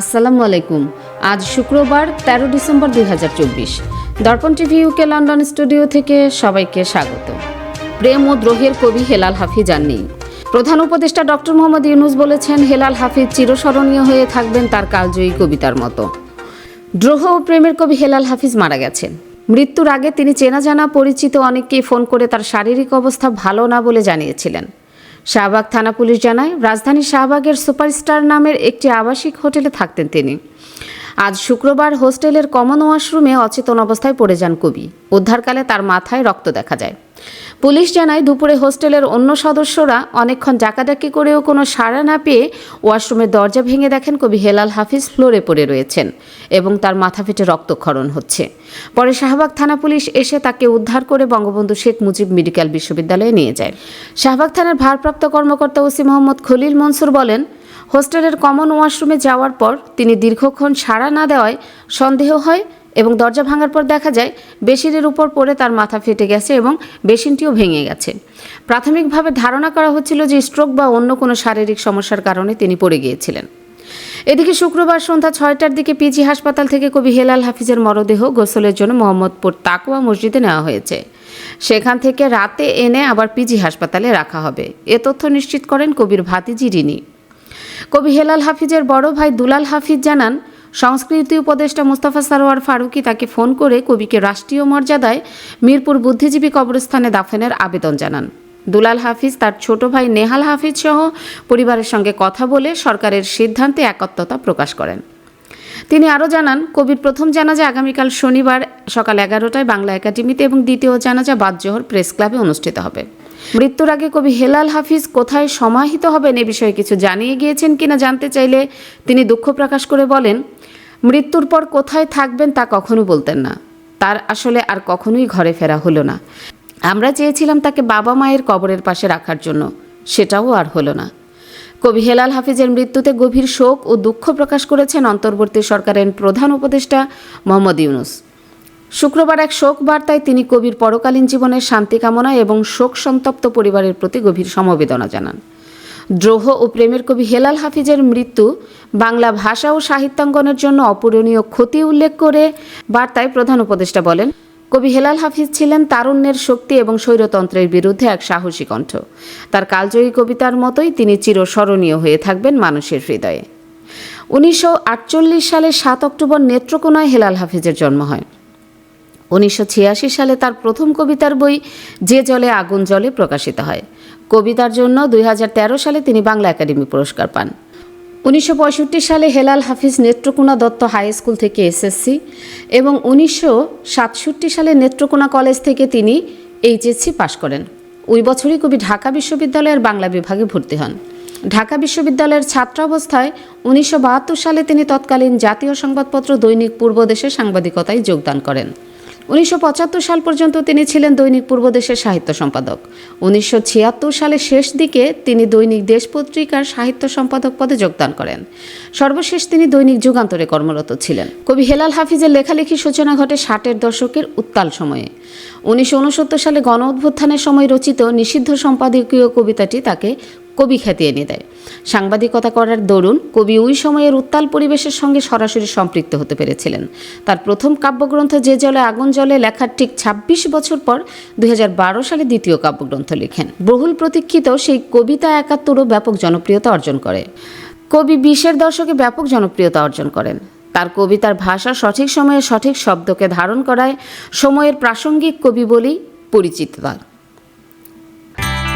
আসসালামু আলাইকুম। আজ শুক্রবার, তেরো ডিসেম্বর দুই হাজার চব্বিশ। দর্পণ টিভি ইউকে লন্ডন স্টুডিও থেকে সবাইকে স্বাগত। প্রেম ও দ্রোহের কবি হেলাল হাফিজ আর নেই। প্রধান উপদেষ্টা ডক্টর মোহাম্মদ ইউনুস বলেছেন, হেলাল হাফিজ চিরস্মরণীয় হয়ে থাকবেন তার কালজয়ী কবিতার মতো। দ্রোহ ও প্রেমের কবি হেলাল হাফিজ মারা গেছেন। মৃত্যুর আগে তিনি চেনা জানা পরিচিত অনেককেই ফোন করে তার শারীরিক অবস্থা ভালো না বলে জানিয়েছিলেন। শাহবাগ থানা পুলিশ জানায়, রাজধানী শাহবাগের সুপারস্টার নামের একটি আবাসিক হোটেলে থাকতেন তিনি। আজ শুক্রবার হোস্টেলের কমন ওয়াশরুমে অচেতন অবস্থায় পড়ে যান কবি। উদ্ধারকালে তার মাথায় রক্ত দেখা যায়। পুলিশ জানায়, দুপুরে হোস্টেলের অন্য সদস্যরা অনেকক্ষণ ডাকাডাকি করেও কোনো সাড়া না পেয়ে ওয়াশরুমের দরজা ভেঙে দেখেন কবি হেলাল হাফিজ ফ্লোরে পড়ে রয়েছেন এবং তার মাথা ফেটে রক্তক্ষরণ হচ্ছে। পরে শাহবাগ থানা পুলিশ এসে তাকে উদ্ধার করে বঙ্গবন্ধু শেখ মুজিব মেডিকেল বিশ্ববিদ্যালয়ে নিয়ে যায়। শাহবাগ থানার ভারপ্রাপ্ত কর্মকর্তা ওসি মোহাম্মদ খলিল মনসুর বলেন, হোস্টেলের কমন ওয়াশরুমে যাওয়ার পর তিনি দীর্ঘক্ষণ সাড়া না দেওয়ায় সন্দেহ হয় এবং দরজা ভাঙার পর দেখা যায়, বেসিনের উপর পড়ে তার মাথা ফেটে গেছে এবং বেসিনটিও ভেঙে গেছে। প্রাথমিকভাবে ধারণা করা হচ্ছিল যে স্ট্রোক বা অন্য কোনো শারীরিক সমস্যার কারণে তিনি পড়ে গিয়েছিলেন। এদিকে শুক্রবার সন্ধ্যা ছয়টার দিকে পিজি হাসপাতাল থেকে কবি হেলাল হাফিজের মরদেহ গোসলের জন্য মোহাম্মদপুর তাকুয়া মসজিদে নেওয়া হয়েছে। সেখান থেকে রাতে এনে আবার পিজি হাসপাতালে রাখা হবে। এ তথ্য নিশ্চিত করেন কবির ভাতিজি রিনি। কবি হেলাল হাফিজের বড় ভাই দুলাল হাফিজ জানান সংস্কৃতি উপদেষ্টা মুস্তাফা সারোয়ার ফারুকি তাকে ফোন করে কবিকে রাষ্ট্রীয় মর্যাদায় মিরপুর বুদ্ধিজীবী কবরস্থানে দাফনের আবেদন জানান। দুলাল হাফিজ, তার ছোট ভাই নেহাল হাফিজ সহ পরিবারের সঙ্গে কথা বলে সরকারের সিদ্ধান্তে একত্রতা প্রকাশ করেন। তিনি আরও জানান, কবির প্রথম জানাজা আগামীকাল শনিবার সকাল এগারোটায় বাংলা একাডেমিতে এবং দ্বিতীয় জানাজা বাদজোহর প্রেস ক্লাবে অনুষ্ঠিত হবে। মৃত্যুর আগে কবি হেলাল হাফিজ কোথায় সমাহিত হবেন এ বিষয়ে কিছু জানিয়ে গিয়েছেন কিনা জানতে চাইলে তিনি দুঃখ প্রকাশ করে বলেন, মৃত্যুর পর কোথায় থাকবেন তা কখনো বলতেন না। তার আসলে আর কখনোই ঘরে ফেরা হলো না। আমরা চেয়েছিলাম তাকে বাবা মায়ের কবরের পাশে রাখার জন্য। সেটাও আর হলো না। কবি হেলাল হাফিজের মৃত্যুতে গভীর শোক ও দুঃখ প্রকাশ করেছেন অন্তর্বর্তী সরকারের প্রধান উপদেষ্টা মোহাম্মদ ইউনুস। শুক্রবার এক শোক বার্তায় তিনি কবির পরকালীন জীবনের শান্তি কামনা এবং শোক সন্তপ্ত পরিবারের প্রতি গভীর সমবেদনা জানান। দ্রোহ ও প্রেমের কবি হেলাল হাফিজের মৃত্যু বাংলা ভাষা ও সাহিত্যাঙ্গনের জন্য অপূরণীয় ক্ষতি উল্লেখ করে বার্তায় প্রধান উপদেষ্টা বলেন, কবি হেলাল হাফিজ ছিলেন তারুণ্যের শক্তি এবং স্বৈরতন্ত্রের বিরুদ্ধে এক সাহসী কণ্ঠ। তার কালজয়ী কবিতার মতোই তিনি চিরস্মরণীয় হয়ে থাকবেন মানুষের হৃদয়ে। উনিশশো আটচল্লিশ সালে সাত অক্টোবর নেত্রকোনায় হেলাল হাফিজের জন্ম হয়। উনিশশো ছিয়াশি সালে তার প্রথম কবিতার বই যে জলে আগুন জলে প্রকাশিত হয়। কবিতার জন্য দুই হাজার তেরো সালে তিনি বাংলা একাডেমি পুরস্কার পান। উনিশশো পঁয়ষট্টি সালে হেলাল হাফিজ নেত্রকোনা দত্ত হাই স্কুল থেকে এসএসসি এবং উনিশশো সাতষট্টি সালে নেত্রকোনা কলেজ থেকে তিনি এইচএসসি পাশ করেন। ওই বছরই কবি ঢাকা বিশ্ববিদ্যালয়ের বাংলা বিভাগে ভর্তি হন। ঢাকা বিশ্ববিদ্যালয়ের ছাত্রাবস্থায় উনিশশো বাহাত্তর সালে তিনি তৎকালীন জাতীয় সংবাদপত্র দৈনিক পূর্বদেশে সাংবাদিকতায় যোগদান করেন। উনিশশো পঁচাত্তর সাল পর্যন্ত তিনি ছিলেন দৈনিক পূর্বদেশের সাহিত্য সম্পাদক। উনিশশো সালের শেষ দিকে তিনি দৈনিক দেশ পত্রিকার সাহিত্য সম্পাদক পদে যোগদান করেন। সর্বশেষ তিনি দৈনিক যুগান্তরে কর্মরত ছিলেন। কবি হেলাল হাফিজের লেখালেখির সূচনা ঘটে ষাটের দশকের উত্তাল সময়ে। উনিশশো উনসত্তর সালে গণ সময় রচিত নিষিদ্ধ সম্পাদকীয় কবিতাটি তাকে কবি খ্যাতি এনে দেয়। সাংবাদিকতা করার দরুন কবি ওই সময়ের উত্তাল পরিবেশের সঙ্গে সরাসরি সম্পৃক্ত হতে পেরেছিলেন। তার প্রথম কাব্যগ্রন্থ যে জলে আগুন জলে লেখার ঠিক ২৬ বছর পর দুই হাজার বারো সালে দ্বিতীয় কাব্যগ্রন্থ লেখেন। বহুল প্রতীক্ষিত সেই কবিতা একাত্তরও ব্যাপক জনপ্রিয়তা অর্জন করে। কবি বিশের দশকে ব্যাপক জনপ্রিয়তা অর্জন করেন। তার কবিতার ভাষা সঠিক সময়ে সঠিক শব্দকে ধারণ করায়, সময়ের প্রাসঙ্গিক কবি বলেই পরিচিত তার।